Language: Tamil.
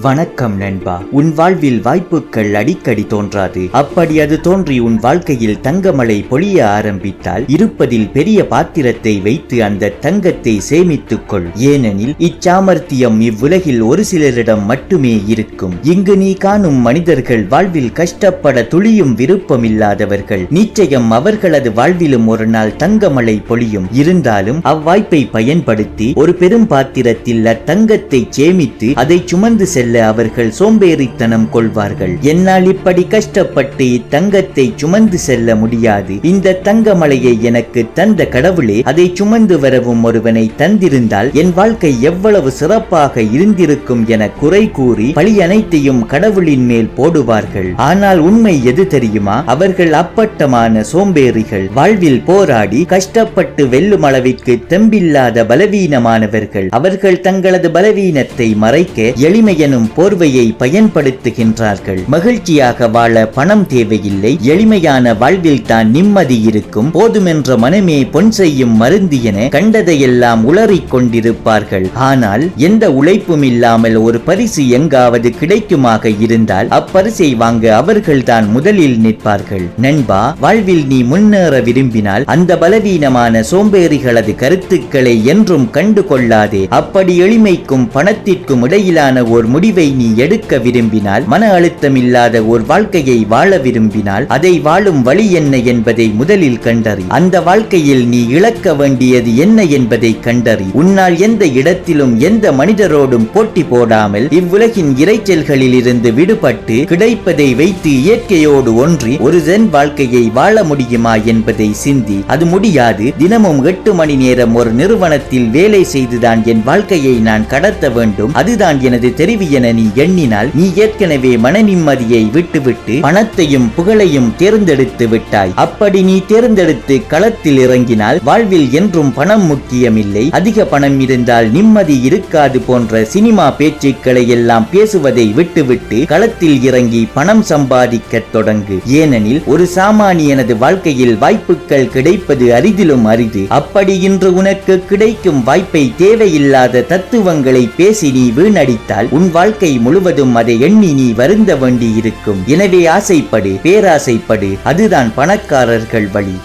வணக்கம் நண்பா. உன் வாழ்வில் வாய்ப்புகள் அடிக்கடி தோன்றாது. அப்படி அது தோன்றி உன் வாழ்க்கையில் தங்கமழை பொழிய ஆரம்பித்தால் இருப்பதில் பெரிய பாத்திரத்தை வைத்து அந்த தங்கத்தை சேமித்துக் கொள். ஏனெனில் இச்சாமர்த்தியம் இவ்வுலகில் ஒரு சிலரிடம் மட்டுமே இருக்கும். இங்கு நீ காணும் மனிதர்கள் வாழ்வில் கஷ்டப்பட துளியும் விருப்பமில்லாதவர்கள் நிச்சயம் அவர்களது வாழ்விலும் ஒரு நாள் தங்கமழை பொழியும். இருந்தாலும் அவ்வாய்ப்பை பயன்படுத்தி ஒரு பெரும் பாத்திரத்தில் அத்தங்கத்தை சேமித்து அதை சுமந்து செல்ல அவர்கள் சோம்பேறித்தனம் கொள்வார்கள். என்னால் இப்படி கஷ்டப்பட்டு இத்தங்கத்தை சுமந்து செல்ல முடியாது. இந்த தங்கமலையை எனக்கு தந்த கடவுளே அதை சுமந்து வரவும் ஒருவனை தந்திருந்தால் என் வாழ்க்கை எவ்வளவு சிறப்பாக இருந்திருக்கும் என குறை கூறி பழி அனைத்தையும் கடவுளின் மேல் போடுவார்கள். ஆனால் உண்மை எது தெரியுமா? அவர்கள் அப்பட்டமான சோம்பேறிகள். வாழ்வில் போராடி கஷ்டப்பட்டு வெல்லும் அளவிற்கு தெம்பில்லாத பலவீனமானவர்கள். அவர்கள் தங்களது பலவீனத்தை மறைக்க எளிமை எனும் போர்வையை பயன்படுத்துகின்றார்கள். மகிழ்ச்சியாக வாழ பணம் தேவையில்லை. எளிமையான வாழ்வில் தான் நிம்மதி இருக்கும். போதுமென்ற மனமே பொன் செய்யும் மருந்து என கண்டதையெல்லாம் உளறிக் கொண்டிருப்பார்கள். ஆனால் எந்த உழைப்பும் இல்லாமல் ஒரு பரிசு எங்காவது கிடைக்குமாக இருந்தால் அப்பரிசை வாங்க அவர்கள்தான் முதலில் நிற்பார்கள். நண்பா வாழ்வில் நீ முன்னேற விரும்பினால் அந்த பலவீனமான சோம்பேறிகளது கருத்துக்களை என்றும் கண்டு கொள்ளாதே அப்படி எளிமைக்கும் பணத்திற்கும் இடையிலான ஒரு முடிவை நீ எடுக்க விரும்பினால் மன அழுத்தம் இல்லாத ஒரு வாழ்க்கையை வாழ விரும்பினால் அதை வாழும் வழி என்ன என்பதை முதலில் கண்டறி. அந்த வாழ்க்கையில் நீ இழக்க வேண்டியது என்ன என்பதை கண்டறி. உன்னால் எந்த இடத்திலும் எந்த மனிதரோடும் போட்டி போடாமல் இவ்வுலகின் இறைச்சல்களில் இருந்து விடுபட்டு கிடைப்பதை வைத்து இயற்கையோடு ஒன்றி ஒரு ஜென் வாழ்க்கையை வாழ முடியுமா என்பதை சிந்தி. அது முடியாது. தினமும் எட்டு மணி நேரம் ஒரு நிறுவனத்தில் வேலை செய்துதான் என் வாழ்க்கையை நான் கடத்த வேண்டும். அதுதான் எனது தெரிவி என நீ எண்ணினால் நீ ஏற்கனவே மன நிம்மதியை விட்டுவிட்டு பணத்தையும் புகழையும் தேர்ந்தெடுத்து விட்டாய். அப்படி நீ தேர்ந்தெடுத்து களத்தில் இறங்கினால் வாழ்வில் என்றும் பணம் முக்கியமில்லை. அதிக பணம் இருந்தால் நிம்மதி இருக்காது போன்ற சினிமா பேச்சுக்களை எல்லாம் பேசுவதை விட்டுவிட்டு களத்தில் இறங்கி பணம் சம்பாதிக்க தொடங்கு. ஏனெனில் ஒரு சாமானியனது வாழ்க்கையில் வாய்ப்புகள் கிடைப்பது அரிதிலும் அரிது. அப்படி இன்று உனக்கு கிடைக்கும் வாய்ப்பை தேவையில்லாத தத்துவங்களை பேசி நீ வீணடித்தால் உன் வாழ்க்கை முழுவதும் அதை எண்ணி நீ வருந்த வேண்டியிருக்கும். எனவே ஆசைப்படு பேராசைப்படு. அதுதான் பணக்காரர்கள் வழி.